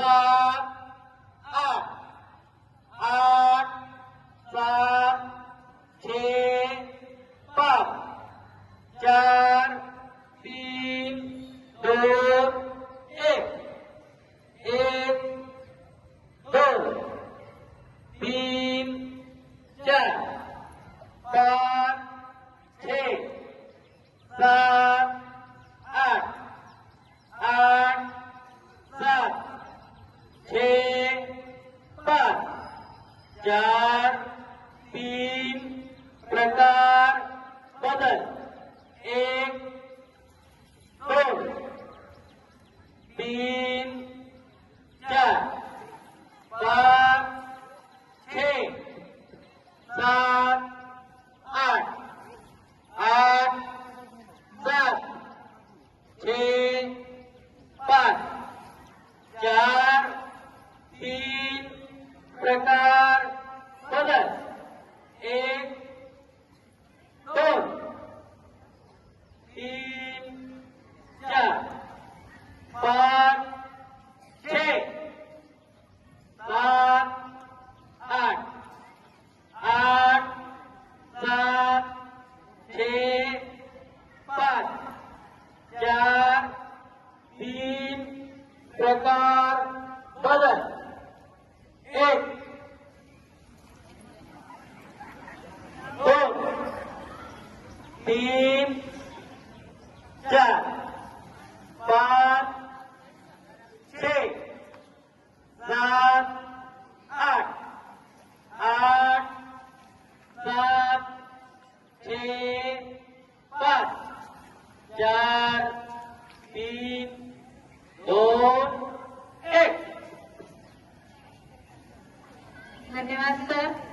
Bye. empat, jar, pin, pretar, button, ik, tur, pin, jar, bar, king, sar, art, art, sar, king, प्रकार बदल एक दो तीन चार पांच छ सात आठ आठ सात छ पाँच चार तीन प्रकार बदल tim dan pan c zat ak ak zat c pas terima kasih